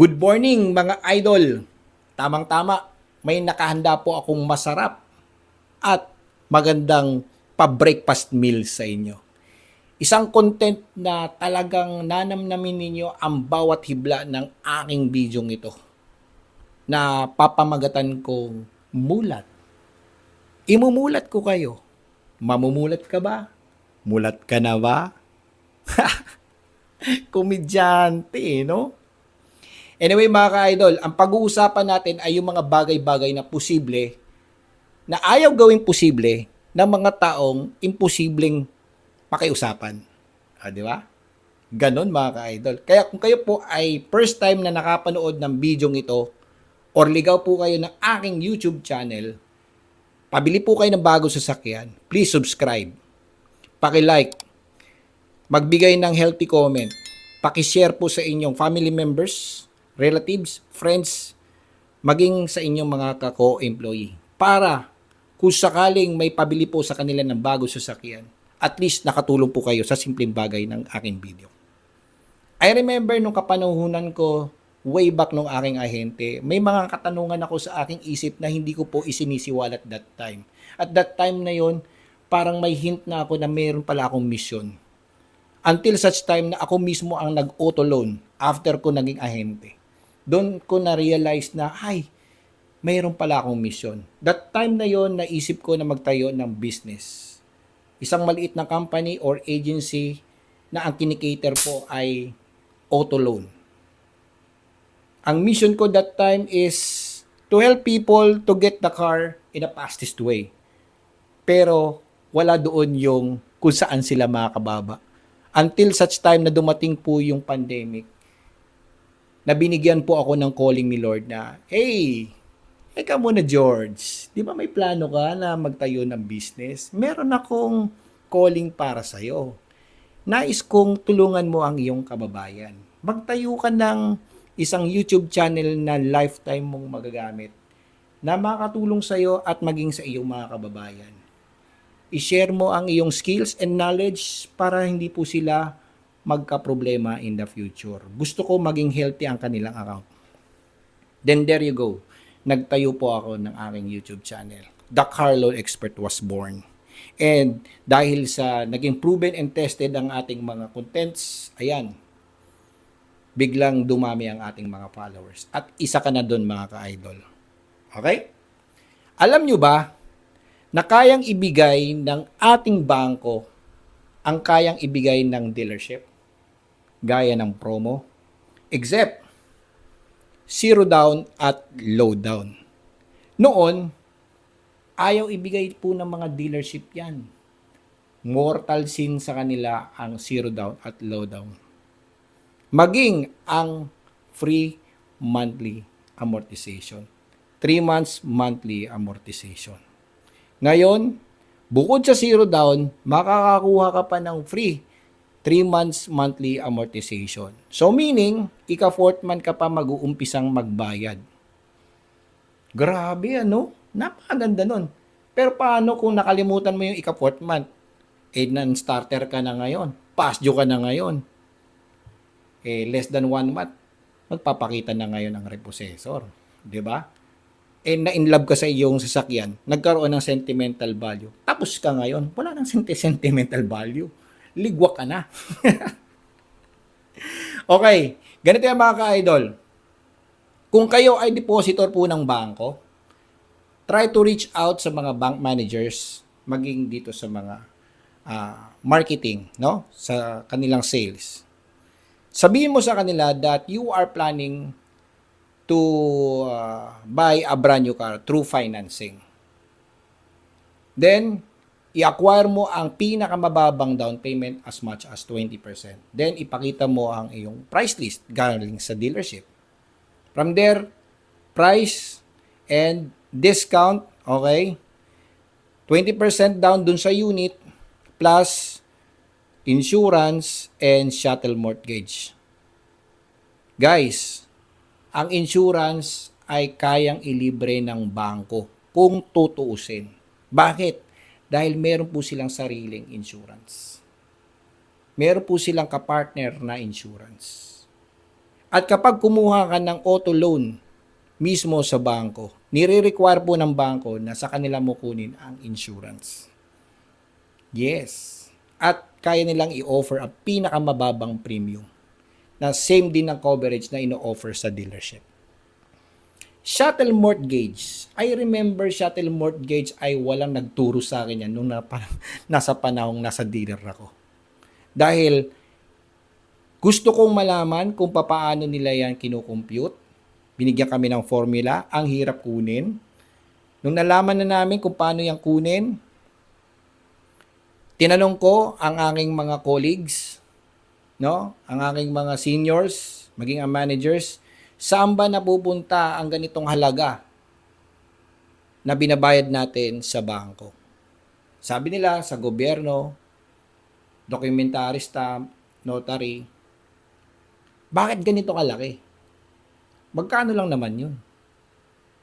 Good morning mga idol. Tamang-tama, may nakahanda po akong masarap at magandang pa-breakfast meal sa inyo. Isang content na talagang nanamnamin ninyo ang bawat hibla ng aking bidyong ito na papamagatan kong mulat. Imumulat ko kayo. Mamumulat ka ba? Mulat ka na ba? Komedyante, eh, no? Anyway mga ka-idol, ang pag-uusapan natin ay yung mga bagay-bagay na posible na ayaw gawing posible ng mga taong imposibleng pakiusapan. Ah, di ba? Ganon mga ka-idol. Kaya kung kayo po ay first time na nakapanood ng video ito or ligaw po kayo ng aking YouTube channel, pabili po kayo ng bago sasakyan, please subscribe. Paki-like, magbigay ng healthy comment, paki-share po sa inyong family members, relatives, friends, maging sa inyong mga kako-employee. Para kung sakaling may pabili po sa kanila ng bago sasakyan, at least nakatulong po kayo sa simpleng bagay ng aking video. I remember nung kapanahunan ko, way back nung aking ahente, may mga katanungan ako sa aking isip na hindi ko po isinisiwala at that time. At that time na yon parang may hint na ako na mayroon pala akong mission. Until such time na ako mismo ang nag-auto loan after ko naging ahente. Doon ko na-realize na, ay, mayroon pala akong mission. That time na yon naisip ko na magtayo ng business. Isang maliit na company or agency na ang kinikater po ay auto loan. Ang mission ko that time is to help people to get the car in a fastest way. Pero wala doon yung kung saan sila makakababa. Until such time na dumating po yung pandemic, na binigyan po ako ng calling ni Lord na, Hey, ikaw muna George, di ba may plano ka na magtayo ng business? Meron akong calling para sa'yo. Nais kong tulungan mo ang iyong kababayan. Magtayo ka ng isang YouTube channel na lifetime mong magagamit na makatulong sa'yo at maging sa iyong mga kababayan. I-share mo ang iyong skills and knowledge para hindi po sila magka-problema in the future. Gusto ko maging healthy ang kanilang account. Then there you go. Nagtayo po ako ng aking YouTube channel. The Carlo Expert was born. And dahil sa naging proven and tested ang ating mga contents, ayan, biglang dumami ang ating mga followers. At isa ka na doon mga ka-idol. Okay? Alam nyo ba na kayang ibigay ng ating bangko ang kayang ibigay ng dealership? Gaya ng promo. Except, zero down at low down. Noon, ayaw ibigay po ng mga dealership yan. Mortal sin sa kanila ang zero down at low down. Maging ang free monthly amortization. 3 months monthly amortization. Ngayon, bukod sa zero down, makakakuha ka pa ng free 3 months monthly amortization. So meaning, ika fourth month ka pa mag-uumpisang magbayad. Grabe ano? Napakaganda nun. Pero paano kung nakalimutan mo yung ika fourth month? Eh, non-starter ka na ngayon. Past ka na ngayon. Eh, less than one month, magpapakita na ngayon ang repossessor. Ba? Eh, na-in love ka sa iyong sasakyan, nagkaroon ng sentimental value. Tapos ka ngayon, wala nang senti- sentimental value. Ligwa ka na. okay, ganito yan mga ka-idol. Kung kayo ay depositor po ng bangko, try to reach out sa mga bank managers, maging dito sa mga ah, marketing, no? Sa kanilang sales. Sabihin mo sa kanila that you are planning to uh, buy a brand new car through financing. Then, i-acquire mo ang pinakamababang down payment as much as 20%. Then, ipakita mo ang iyong price list galing sa dealership. From there, price and discount, okay? 20% down dun sa unit plus insurance and shuttle mortgage. Guys, ang insurance ay kayang ilibre ng bangko kung tutuusin. Bakit? Dahil meron po silang sariling insurance. Meron po silang kapartner na insurance. At kapag kumuha ka ng auto loan mismo sa bangko, nire-require po ng bangko na sa kanila mo kunin ang insurance. Yes. At kaya nilang i-offer ang pinakamababang premium na same din ng coverage na ino-offer sa dealership. Shuttle mortgage. I remember shuttle mortgage ay walang nagturo sa akin yan nung na, nasa panahong nasa dealer ako. Dahil gusto kong malaman kung papaano nila yan kinukompute. Binigyan kami ng formula. Ang hirap kunin. Nung nalaman na namin kung paano yan kunin, tinanong ko ang aking mga colleagues, no? ang aking mga seniors, maging ang managers, saan ba napupunta ang ganitong halaga na binabayad natin sa bangko? Sabi nila sa gobyerno, documentary stamp, notary. Bakit ganito kalaki? Magkano lang naman yun?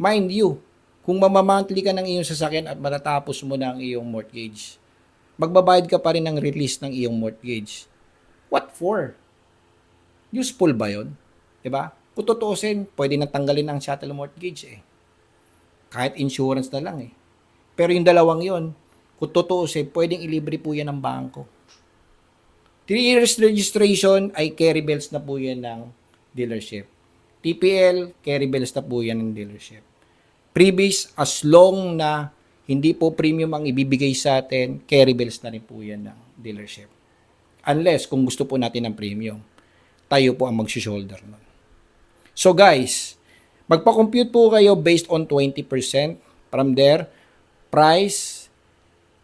Mind you, kung mamamantli ka ng iyong sasakyan at matatapos mo na ang iyong mortgage, magbabayad ka pa rin ng release ng iyong mortgage. What for? Useful ba yun? 'Di ba? Kung tutuusin, pwede nang tanggalin ang shuttle mortgage eh. Kahit insurance na lang eh. Pero yung dalawang yon, kung tutuusin, pwedeng ilibre po yan ng bangko. 3 years registration ay carry bells na po yan ng dealership. TPL, carry bells na po yan ng dealership. Previous, as long na hindi po premium ang ibibigay sa atin, carry bills na rin po yan ng dealership. Unless kung gusto po natin ng premium, tayo po ang mag-shoulder nun. So guys, magpa-compute po kayo based on 20%. From there, price,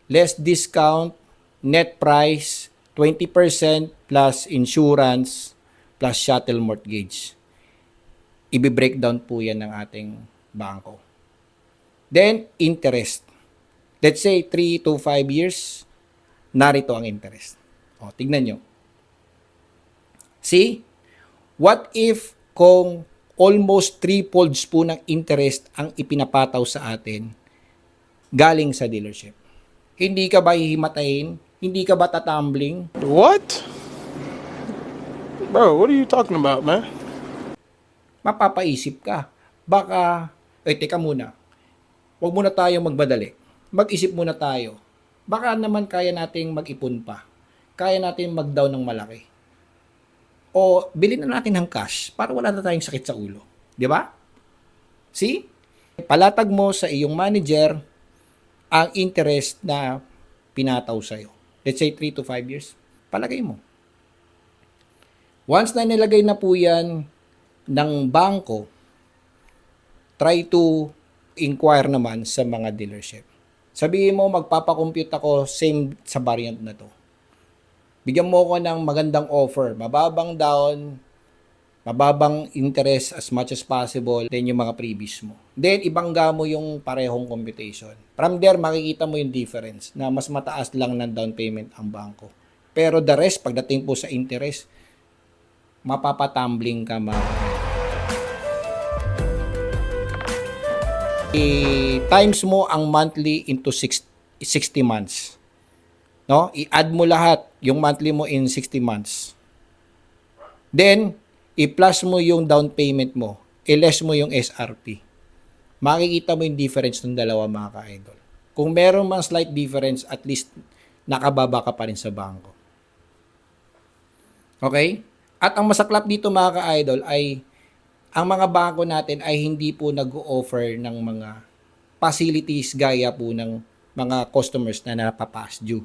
less discount, net price, 20% plus insurance, plus shuttle mortgage. Ibi-breakdown po yan ng ating bangko. Then, interest. Let's say 3 to 5 years, narito ang interest. O, tignan nyo. See? What if kung almost three-folds po ng interest ang ipinapataw sa atin galing sa dealership? Hindi ka ba hihimatayin? Hindi ka ba tatambling? What? Bro, what are you talking about, man? Mapapaisip ka. Baka, eh, teka muna. Huwag muna tayo magmadali. Mag-isip muna tayo. Baka naman kaya nating mag-ipon pa. Kaya natin mag-down ng malaki. O bilhin na natin ng cash para wala na tayong sakit sa ulo. Di ba? See? Palatag mo sa iyong manager ang interest na pinataw sa'yo. Let's say 3 to 5 years. Palagay mo. Once na nilagay na po yan ng bangko, try to inquire naman sa mga dealership. Sabihin mo, magpapakompute ako same sa variant na to. Bigyan mo ako ng magandang offer, mababang down, mababang interest as much as possible, then yung mga previous mo. Then, ibangga mo yung parehong computation. From there, makikita mo yung difference na mas mataas lang ng down payment ang bangko. Pero the rest, pagdating po sa interest, mapapatumbling ka mga i-times mo ang monthly into 6 60 months. No? I-add mo lahat yung monthly mo in 60 months. Then, i-plus mo yung down payment mo. I-less mo yung SRP. Makikita mo yung difference ng dalawa mga ka-idol. Kung meron mang slight difference, at least nakababa ka pa rin sa bangko. Okay? At ang masaklap dito mga ka-idol ay ang mga bangko natin ay hindi po nag-offer ng mga facilities gaya po ng mga customers na napapas due.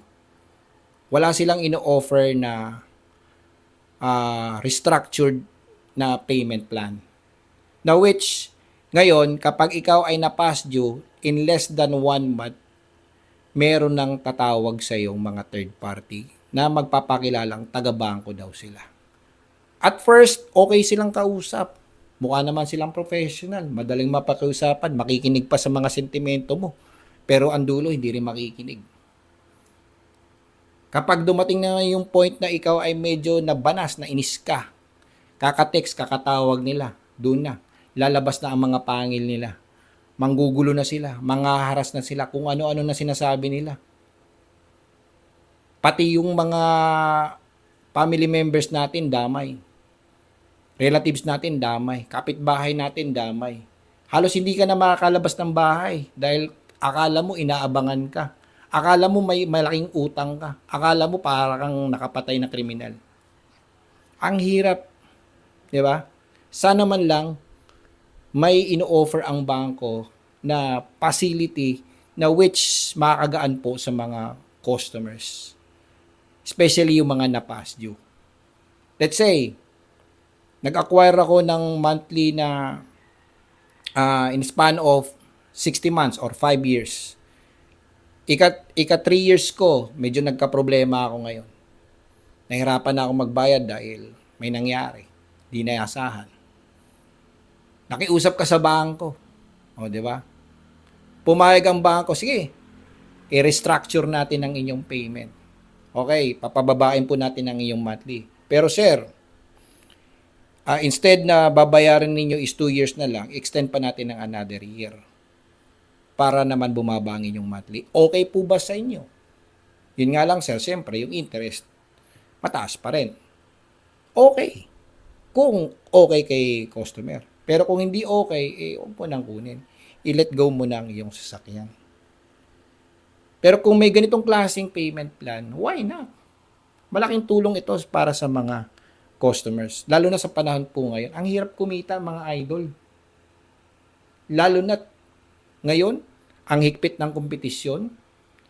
Wala silang ino-offer na uh, restructured na payment plan. Na which, ngayon, kapag ikaw ay napas due in less than one month, meron nang tatawag sa yung mga third party na magpapakilalang taga-bangko daw sila. At first, okay silang kausap. Mukha naman silang professional. Madaling mapakiusapan. Makikinig pa sa mga sentimento mo. Pero ang dulo, hindi rin makikinig. Kapag dumating na yung point na ikaw ay medyo nabanas, na inis ka, kakatext, kakatawag nila, doon na. Lalabas na ang mga pangil nila. Manggugulo na sila, mga haras na sila, kung ano-ano na sinasabi nila. Pati yung mga family members natin damay. Relatives natin damay, kapitbahay natin damay. Halos hindi ka na makakalabas ng bahay dahil akala mo inaabangan ka. Akala mo may malaking utang ka. Akala mo para kang nakapatay na kriminal. Ang hirap, 'di ba? Sana man lang may ino-offer ang bangko na facility na which makakagaan po sa mga customers. Especially yung mga na past due. Let's say, nag-acquire ako ng monthly na ah, in span of 60 months or 5 years. Ika, ika 3 years ko, medyo nagka-problema ako ngayon. Nahirapan na ako magbayad dahil may nangyari. Di nayasahan. Nakiusap ka sa bangko. O, di ba? Pumayag ang bangko, sige, i-restructure natin ang inyong payment. Okay, papababain po natin ang inyong monthly. Pero sir, ah, instead na babayaran ninyo is 2 years na lang, extend pa natin ng another year. Para naman bumaba ang inyong monthly. Okay po ba sa inyo? Yun nga lang sir, siyempre yung interest, mataas pa rin. Okay. Kung okay kay customer. Pero kung hindi okay, eh, huwag mo nang kunin. I-let go mo na ang iyong sasakyan. Pero kung may ganitong klaseng payment plan, why not? Malaking tulong ito para sa mga customers. Lalo na sa panahon po ngayon. Ang hirap kumita mga idol. Lalo na ngayon, ang higpit ng kompetisyon,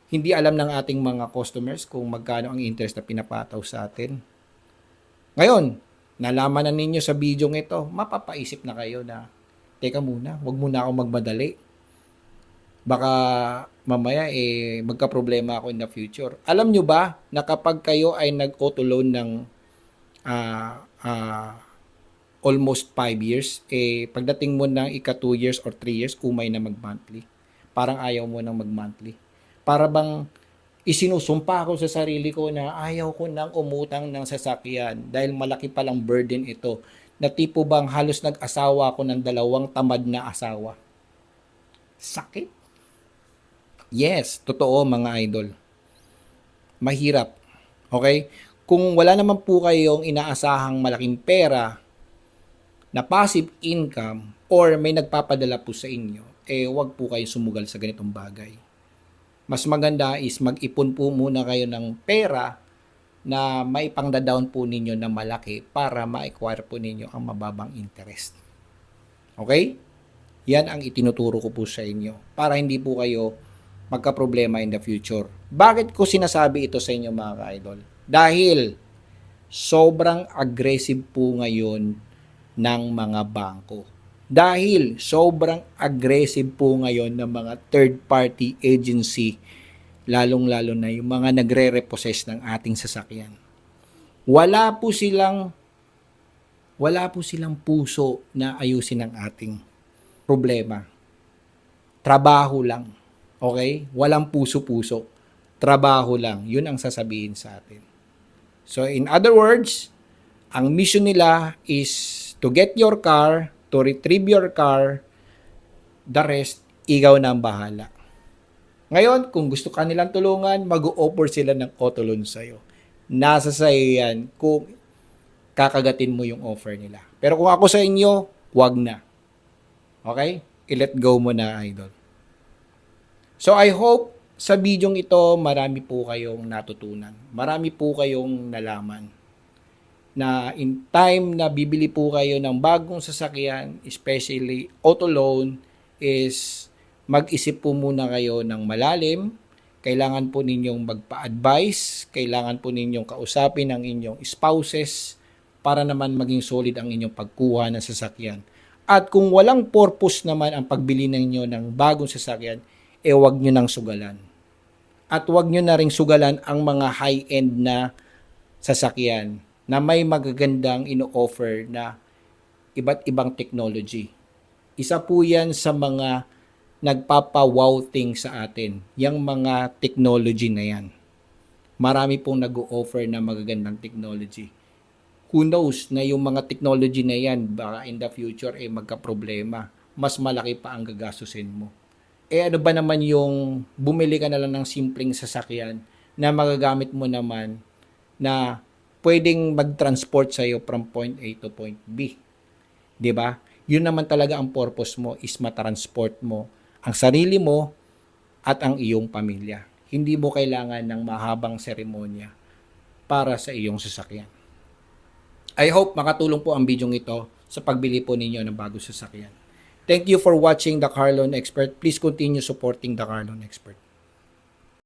hindi alam ng ating mga customers kung magkano ang interest na pinapataw sa atin. Ngayon, nalaman na ninyo sa video ito, mapapaisip na kayo na, teka muna, wag muna ako magmadali. Baka mamaya eh magka-problema ako in the future. Alam nyo ba na kapag kayo ay nag-auto loan ng ah, ah, almost 5 years, eh pagdating mo ng ika 2 years or 3 years, umay na mag-monthly. Parang ayaw mo nang mag-monthly. Para bang isinusumpa ko sa sarili ko na ayaw ko nang umutang ng sasakyan dahil malaki palang burden ito na tipo bang halos nag-asawa ako ng dalawang tamad na asawa. Sakit. Yes, totoo mga idol. Mahirap. Okay? Kung wala naman po kayong inaasahang malaking pera na passive income or may nagpapadala po sa inyo, eh wag po kayo sumugal sa ganitong bagay. Mas maganda is mag-ipon po muna kayo ng pera na may pangda-down po ninyo na malaki para ma-acquire po ninyo ang mababang interest. Okay? Yan ang itinuturo ko po sa inyo para hindi po kayo magka-problema in the future. Bakit ko sinasabi ito sa inyo mga ka-idol? Dahil sobrang aggressive po ngayon ng mga bangko. Dahil sobrang aggressive po ngayon ng mga third-party agency, lalong-lalo na yung mga nagre-repossess ng ating sasakyan. Wala po silang wala po silang puso na ayusin ang ating problema. Trabaho lang. Okay? Walang puso-puso. Trabaho lang. Yun ang sasabihin sa atin. So in other words, ang mission nila is to get your car, to retrieve your car, the rest, ikaw na ang bahala. Ngayon, kung gusto ka nilang tulungan, mag-offer sila ng auto loan sa'yo. Nasa sa'yo yan kung kakagatin mo yung offer nila. Pero kung ako sa inyo, wag na. Okay? I-let go mo na, idol. So, I hope sa bidyong ito, marami po kayong natutunan. Marami po kayong nalaman na in time na bibili po kayo ng bagong sasakyan, especially auto loan, is mag-isip po muna kayo ng malalim. Kailangan po ninyong magpa-advise, kailangan po ninyong kausapin ang inyong spouses para naman maging solid ang inyong pagkuha ng sasakyan. At kung walang purpose naman ang pagbili ninyo ng bagong sasakyan, eh wag nyo nang sugalan. At wag nyo na ring sugalan ang mga high-end na sasakyan na may magagandang ino-offer na iba't ibang technology. Isa po yan sa mga nagpapa-wow thing sa atin, yung mga technology na yan. Marami pong nag-o-offer na magagandang technology. Who knows na yung mga technology na yan, baka in the future, eh magka-problema. Mas malaki pa ang gagastusin mo. Eh ano ba naman yung bumili ka na lang ng simpleng sasakyan na magagamit mo naman na pwedeng mag-transport sa iyo from point A to point B. 'Di ba? Yun naman talaga ang purpose mo is matransport mo ang sarili mo at ang iyong pamilya. Hindi mo kailangan ng mahabang seremonya para sa iyong sasakyan. I hope makatulong po ang video ito sa pagbili po ninyo ng bagong sasakyan. Thank you for watching the Carlon Expert. Please continue supporting the Carlon Expert.